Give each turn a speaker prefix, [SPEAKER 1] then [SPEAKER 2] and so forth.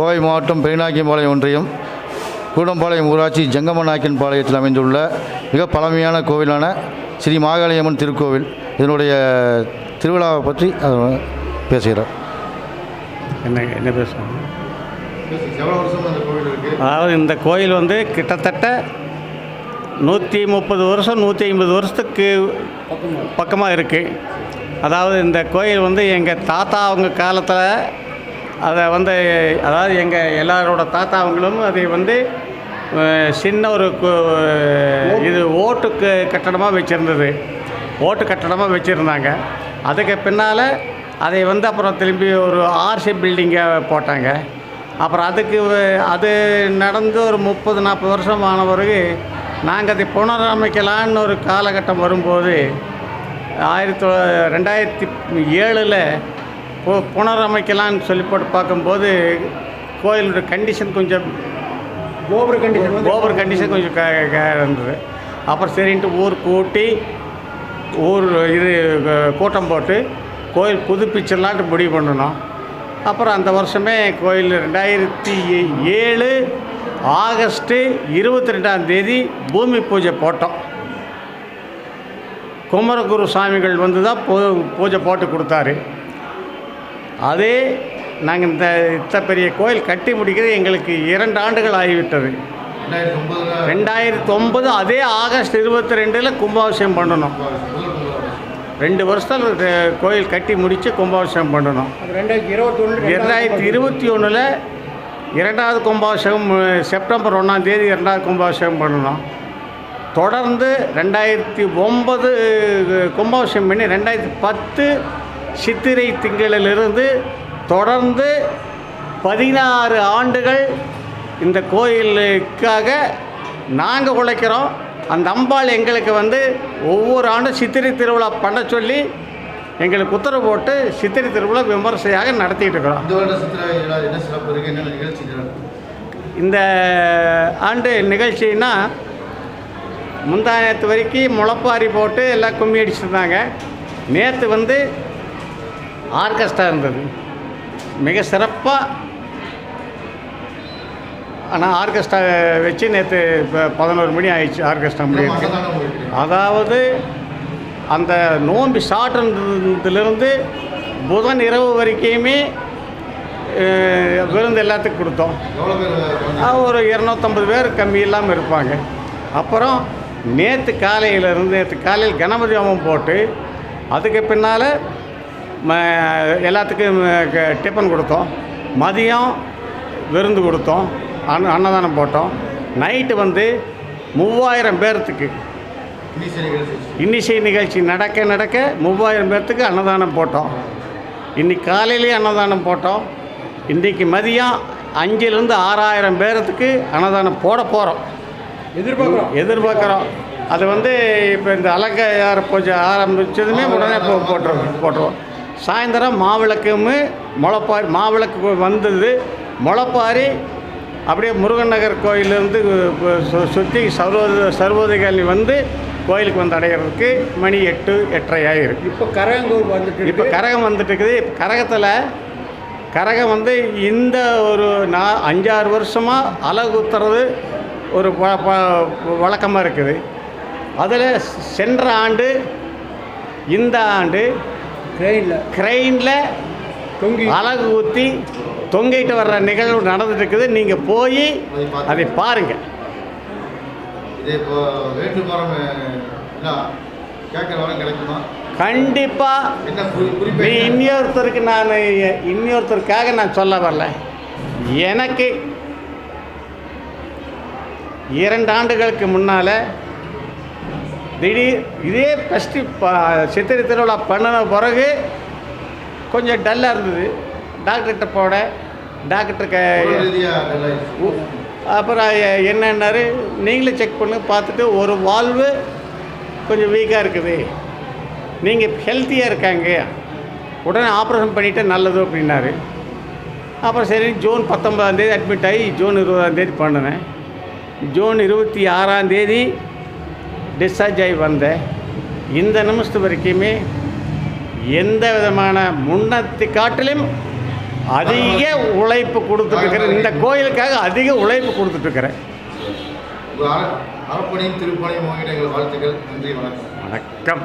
[SPEAKER 1] கோவை மாவட்டம் பெரிநாயக்கம்பாளையம் ஒன்றியம் கூடம்பாளையம் ஊராட்சி ஜங்கமநாயக்கன் பாளையத்தில் அமைந்துள்ள மிக பழமையான கோவிலான ஸ்ரீ மாகாளியம்மன் திருக்கோவில். இதனுடைய திருவிழாவை பற்றி பேசுகிறார்.
[SPEAKER 2] என்ன என்ன பேசுவாங்க
[SPEAKER 1] எவ்வளோ வருஷம் அந்த கோவில் இருக்குது
[SPEAKER 2] அதாவது இந்த கோயில் வந்து கிட்டத்தட்ட நூற்றி முப்பது வருஷம் நூற்றி ஐம்பது வருஷத்துக்கு பக்கமாக இருக்குது அதாவது இந்த கோயில் வந்து எங்கள் தாத்தா அவங்க காலத்தில் அதை வந்து அதாவது எங்கள் எல்லாரோட தாத்தா அவங்களும் அதை வந்து சின்ன ஒரு இது ஓட்டுக்கு கட்டடமாக வச்சுருந்தது. ஓட்டு கட்டடமாக வச்சுருந்தாங்க. அதுக்கு பின்னால் அதை வந்து அப்புறம் திரும்பி ஒரு ஆர்சி பில்டிங்கை போட்டாங்க. அப்புறம் அதுக்கு அது நடந்து ஒரு முப்பது நாற்பது வருஷம் ஆன பிறகு நாங்கள் அதை புனரமைக்கலான்னு ஒரு காலகட்டம் வரும்போது ஆயிரத்தி தொள்ள- ரெண்டாயிரத்தி ஏழில் பு புனரமைக்கலான்னு சொல்லி போட்டு பார்க்கும்போது கோயிலோட கண்டிஷன் கொஞ்சம்
[SPEAKER 3] கோபுர கண்டிஷன்
[SPEAKER 2] ஓவர் கண்டிஷன் கொஞ்சம் க இருந்தது. அப்புறம் சரின்ட்டு ஊர் கூட்டி ஊர் இது கூட்டம் போட்டு கோயில் புதுப்பிச்சிடலான்ட்டு முடிவு பண்ணினோம். அப்புறம் அந்த வருஷமே கோயில் ரெண்டாயிரத்தி ஏழு ஆகஸ்ட்டு இருபத்தி ரெண்டாம் தேதி பூமி பூஜை போட்டோம். குமரகுரு சாமிகள் வந்து தான் பூ பூஜை போட்டு கொடுத்தாரு. அதே நாங்கள் இந்த இத்த பெரிய கோயில் கட்டி முடிக்கிறது எங்களுக்கு இரண்டு ஆண்டுகள் ஆகிவிட்டது.
[SPEAKER 1] ரெண்டாயிரத்தி
[SPEAKER 2] ஒம்பது அதே ஆகஸ்ட் இருபத்தி ரெண்டில் கும்பாபிஷேகம் பண்ணணும். ரெண்டு வருஷத்தில் கோயில் கட்டி முடித்து கும்பாபிஷேகம் பண்ணணும்.
[SPEAKER 3] ரெண்டாயிரத்தி இருபத்தொன்று
[SPEAKER 2] இரண்டாயிரத்தி இருபத்தி ஒன்றில் இரண்டாவது கும்பாபிஷேகம் செப்டம்பர் ஒன்றாம் தேதி இரண்டாவது கும்பாபிஷேகம் பண்ணணும். தொடர்ந்து ரெண்டாயிரத்தி ஒம்பது கும்பாபிஷேகம் பண்ணி ரெண்டாயிரத்தி பத்து சித்திரை திங்களிலிருந்து தொடர்ந்து பதினாறு ஆண்டுகள் இந்த கோயிலுக்காக நாங்கள் உழைக்கிறோம். அந்த அம்பாள் எங்களுக்கு வந்து ஒவ்வொரு ஆண்டும் சித்திரை திருவிழா பண்ண சொல்லி எங்களுக்கு உத்தரவு போட்டு சித்திரை திருவிழா விமர்சையாக நடத்திட்டு இருக்கிறோம்.
[SPEAKER 1] இந்த
[SPEAKER 2] ஆண்டு நிகழ்ச்சின்னா முந்தானத்து வரைக்கும் முளைப்பாரி போட்டு எல்லாம் கும்மி அடிச்சிருந்தாங்க நேற்று வந்து ஆர்கெஸ்ட்ரா இருந்தது. மிக சிறப்பாக ஆனால் ஆர்கெஸ்ட்ரா வச்சு நேற்று இப்போ பதினோரு மணி ஆயிடுச்சு ஆர்கெஸ்ட்ரா
[SPEAKER 1] இருக்குது
[SPEAKER 2] அதாவது அந்த நோன்பு ஸ்டார்ட்ன்றதுலேருந்து புதன் இரவு வரைக்குமே விருந்து எல்லாத்துக்கும் கொடுத்தோம். ஒரு இரநூத்தம்பது பேர் கம்மி இல்லாமல் இருப்பாங்க. அப்புறம் நேற்று காலையிலேருந்து நேற்று காலையில் கணபதி ஹோமம் போட்டு அதுக்கு பின்னால் எல்லாத்துக்கும் டிஃபன் கொடுத்தோம். மதியம் விருந்து கொடுத்தோம். அன்ன அன்னதானம் போட்டோம். நைட்டு வந்து மூவாயிரம் பேர்த்துக்கு
[SPEAKER 1] இன்னிசை நிகழ்ச்சி
[SPEAKER 2] நடக்க நடக்க மூவாயிரம் பேர்த்துக்கு அன்னதானம் போட்டோம். இன்னைக்கு காலையிலேயே அன்னதானம் போட்டோம். இன்றைக்கி மதியம் அஞ்சுலேருந்து ஆறாயிரம் பேர்த்துக்கு அன்னதானம் போட போகிறோம்
[SPEAKER 3] எதிர்பார்க்குறோம்.
[SPEAKER 2] எதிர்பார்க்குறோம். அது வந்து இப்போ இந்த அலங்கார பூஜை ஆரம்பித்ததுமே உடனே போ போட்டுருவோம் போட்டுருவோம். சாயந்தரம் மாவிளக்கும் முளைப்பாரி மாவிளக்கு வந்தது. முளைப்பாரி அப்படியே முருகன் நகர் கோயிலேருந்து சுற்றி சர்வோத சர்வோதய வந்து கோயிலுக்கு வந்து அடையிறதுக்கு மணி எட்டு எட்டரை ஆயிருக்கு.
[SPEAKER 3] இப்போ கரையங்கூர் வந்துட்டு
[SPEAKER 2] இப்போ. கரகம் வந்துட்டு இருக்குது இப்போ கரகத்தில் கரகம் வந்து இந்த ஒரு நா அஞ்சாறு வருஷமாக அலகு குத்துறது ஒரு வழக்கமாக இருக்குது. அதில் சென்ற ஆண்டு இந்த ஆண்டு
[SPEAKER 3] ட்ரெயினில்
[SPEAKER 2] கிரெயினில்
[SPEAKER 3] தொங்கி.
[SPEAKER 2] அலகு ஊற்றி தொங்கிட்டு வர்ற நிகழ்வு நடந்துட்டு இருக்குது நீங்கள் போய்
[SPEAKER 1] அதை
[SPEAKER 2] பாருங்கள் கண்டிப்பாக நீ? இன்னொருத்தருக்கு நான் இன்னொருத்தருக்காக நான் சொல்ல வரல. எனக்கு இரண்டு ஆண்டுகளுக்கு முன்னால் திடீர் இதே ஃபஸ்ட்டு சித்திரை திருவிழா பண்ணின பிறகு கொஞ்சம் டல்லாக இருந்தது. டாக்டர்கிட்ட போட டாக்டருக்கு அப்புறம் என்னன்னாரு நீங்களே செக் பண்ணி பார்த்துட்டு ஒரு வால்வு கொஞ்சம் வீக்காக இருக்குது. நீங்கள் ஹெல்த்தியாக இருக்காங்க. உடனே ஆப்ரேஷன் பண்ணிவிட்டு நல்லது அப்படின்னாரு. அப்புறம் சரி ஜூன் பத்தொன்பதாந்தேதி அட்மிட் ஆகி ஜூன் இருபதாந்தேதி பண்ணினேன். ஜூன் இருபத்தி ஆறாந்தேதி டிஸ்சார்ஜ் ஆகி வந்தேன் இந்த நிமிஷத்து வரைக்குமே எந்த விதமான முன்னத்தை காட்டிலும் அதிக உழைப்பு கொடுத்துட்ருக்கிறேன் இந்த கோயிலுக்காக அதிக உழைப்பு கொடுத்துட்ருக்கிறேன்
[SPEAKER 1] திருப்பணியும் வாழ்த்துக்கள். நன்றி
[SPEAKER 2] வணக்கம்.